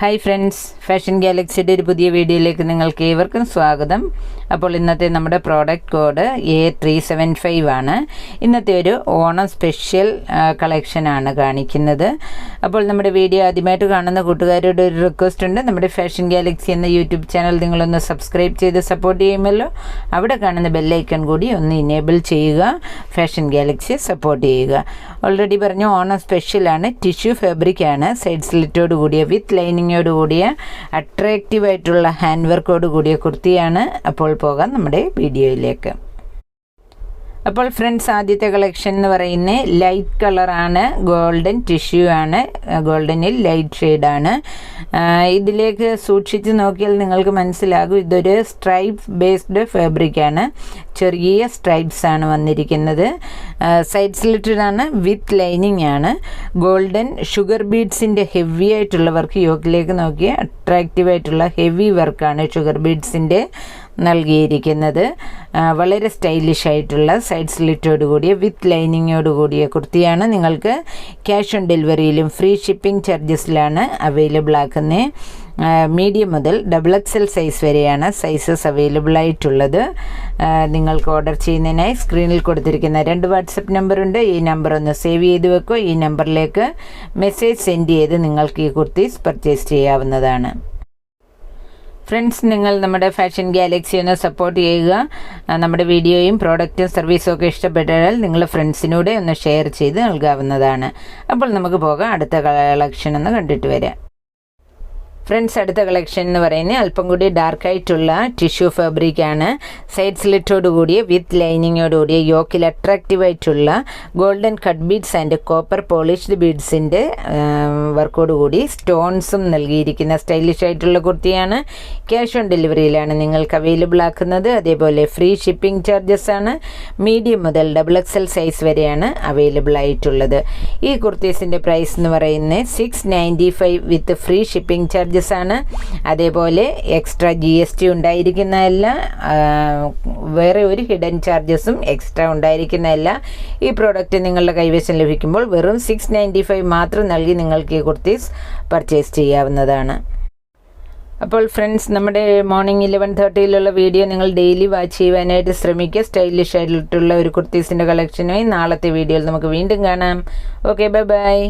Hi friends fashion ഗാലക്സിയുടെ ഒരു പുതിയ വീഡിയോയിലേക്ക് നിങ്ങൾക്ക് ഏവർക്കും സ്വാഗതം. അപ്പോൾ ഇന്നത്തെ നമ്മുടെ product code A three seven five ആണ്. ഇന്നത്തെ ഒരു ഓണം സ്പെഷ്യൽ കളക്ഷനാണ് കാണിക്കുന്നത്. അപ്പോൾ നമ്മുടെ വീഡിയോ ആദ്യമായിട്ട് കാണുന്ന കൂട്ടുകാരോട് ഒരു റിക്വസ്റ്റ് ഉണ്ട്. നമ്മുടെ ഫാഷൻ ഗാലക്സി എന്ന യൂട്യൂബ് ചാനൽ നിങ്ങളൊന്ന് സബ്സ്ക്രൈബ് ചെയ്ത് സപ്പോർട്ട് ചെയ്യുമല്ലോ. അവിടെ കാണുന്ന ബെല്ലൈക്കൺ കൂടി ഒന്ന് ഇനേബിൾ ചെയ്യുക ഫാഷൻ ഗാലക്സി സപ്പോർട്ട് ചെയ്യുക. ഓൾറെഡി പറഞ്ഞു ഓണം സ്പെഷ്യലാണ് ടിഷ്യൂ ഫാബ്രിക് ആണ്. സൈഡ് സ്ലിറ്റോട് കൂടിയ വിത്ത് ലൈനിങ്ങോട് കൂടിയ അട്രാക്റ്റീവ് ആയിട്ടുള്ള ഹാൻഡ് വർക്കോട് കൂടിയ കുർത്തിയാണ് അപ്പോൾ പോകാം നമ്മുടെ വീഡിയോയിലേക്ക് അപ്പോൾ ഫ്രണ്ട്സ് ആദ്യത്തെ കളക്ഷൻ എന്ന് പറയുന്നത് ലൈറ്റ് കളറാണ് ഗോൾഡൻ ടിഷ്യൂ ആണ് ഗോൾഡനിൽ ലൈറ്റ് ഷെയ്ഡാണ് ഇതിലേക്ക് സൂക്ഷിച്ച് നോക്കിയാൽ നിങ്ങൾക്ക് മനസ്സിലാകും ഇതൊരു സ്ട്രൈപ്പ് ബേസ്ഡ് ഫാബ്രിക്കാണ് ചെറിയ സ്ട്രൈപ്സ് ആണ് വന്നിരിക്കുന്നത്. സൈഡ് സ്ലിറ്റഡ് വിത്ത് ലൈനിങ് ആണ്. ഗോൾഡൻ ഷുഗർ ബീഡ്സിന്റെ ഹെവി ആയിട്ടുള്ള വർക്ക് യോക്കിലേക്ക് നോക്കിയാൽ അട്രാക്റ്റീവ് ആയിട്ടുള്ള ഹെവി വർക്കാണ് ഷുഗർ ബീഡ്സിന്റെ നൽകിയിരിക്കുന്നത്. വളരെ സ്റ്റൈലിഷ് ആയിട്ടുള്ള സൈഡ് സ്ലിറ്റോട് കൂടിയ വിത്ത് ലൈനിങ്ങോട് കൂടിയ കുർത്തിയാണ് നിങ്ങൾക്ക് ക്യാഷ് ഓൺ ഡെലിവറിയിലും ഫ്രീ ഷിപ്പിംഗ് ചാർജസിലാണ് അവൈലബിൾ ആക്കുന്നത് മീഡിയം മുതൽ ഡബിൾ എക്സ് എൽ സൈസ് വരെയാണ് സൈസസ് അവൈലബിൾ ആയിട്ടുള്ളത്. നിങ്ങൾക്ക് ഓർഡർ ചെയ്യുന്നതിനായി സ്ക്രീനിൽ കൊടുത്തിരിക്കുന്ന രണ്ട് വാട്സപ്പ് നമ്പറുണ്ട് ഈ നമ്പർ ഒന്ന് സേവ് ചെയ്ത് വെക്കുക ഈ നമ്പറിലേക്ക് മെസ്സേജ് സെൻഡ് ചെയ്ത് നിങ്ങൾക്ക് ഈ കുർത്തീസ് പർച്ചേസ് ചെയ്യാവുന്നതാണ്. ഫ്രണ്ട്സ് നിങ്ങൾ നമ്മുടെ ഫാഷൻ ഗാലക്സി ഒന്ന് സപ്പോർട്ട് ചെയ്യുക. നമ്മുടെ വീഡിയോയും പ്രോഡക്റ്റും സർവീസും ഒക്കെ ഇഷ്ടപ്പെട്ടാൽ നിങ്ങൾ ഫ്രണ്ട്സിനൂടെ ഒന്ന് ഷെയർ ചെയ്ത് നൽകാവുന്നതാണ്. അപ്പോൾ നമുക്ക് പോകാം. അടുത്ത കളക്ഷൻ ഒന്ന് കണ്ടിട്ട് വരാം. ഫ്രണ്ട്സ് അടുത്ത കളക്ഷൻ എന്ന് പറയുന്നത് അല്പം കൂടി ഡാർക്ക് ആയിട്ടുള്ള ടിഷ്യൂ ഫാബ്രിക് ആണ്. സൈഡ് സ്ലിറ്റോട് കൂടിയ വിത്ത് ലൈനിങ്ങോട് കൂടിയ യോക്കിൽ അട്രാക്റ്റീവ് ആയിട്ടുള്ള golden cut beads and copper polished ബീഡ്സിന്റെ വർക്കോട് കൂടി സ്റ്റോൺസും നൽകിയിരിക്കുന്ന സ്റ്റൈലിഷ് ആയിട്ടുള്ള കുർത്തിയാണ്. ക്യാഷ് ഓൺ ഡെലിവറിയിലാണ് നിങ്ങൾക്ക് അവൈലബിൾ ആക്കുന്നത്. അതേപോലെ ഫ്രീ ഷിപ്പിംഗ് ചാർജസ് ആണ്. മീഡിയം മുതൽ ഡബിൾ എക്സ് എൽ സൈസ് വരെയാണ് അവൈലബിൾ ആയിട്ടുള്ളത്. ഈ കുർത്തീസിന്റെ പ്രൈസ് എന്ന് പറയുന്നത് six ninety five with free shipping charges charges ആണ്. അതേപോലെ എക്സ്ട്രാ ജി എസ് ടി ഉണ്ടായിരിക്കുന്നതല്ല വേറെ ഒരു ഹിഡൻ ചാർജസും എക്സ്ട്രാ ഉണ്ടായിരിക്കുന്നതല്ല ഈ പ്രോഡക്റ്റ് നിങ്ങളുടെ കൈവശം ലഭിക്കുമ്പോൾ വെറും സിക്സ് നയന്റി ഫൈവ് മാത്രം നൽകി നിങ്ങൾക്ക് ഈ കുർത്തീസ് പർച്ചേസ് ചെയ്യാവുന്നതാണ്. അപ്പോൾ ഫ്രണ്ട്സ് നമ്മുടെ മോർണിംഗ് ഇലവൻ തേർട്ടിയിലുള്ള വീഡിയോ നിങ്ങൾ ഡെയിലി വാച്ച് ചെയ്യുവാനായിട്ട് ശ്രമിക്കുക. സ്റ്റൈലിഷ് ആയിട്ടുള്ള ഒരു കുർത്തീസിന്റെ കളക്ഷനുമായി നാളത്തെ വീഡിയോയിൽ നമുക്ക് വീണ്ടും കാണാം. Okay bye bye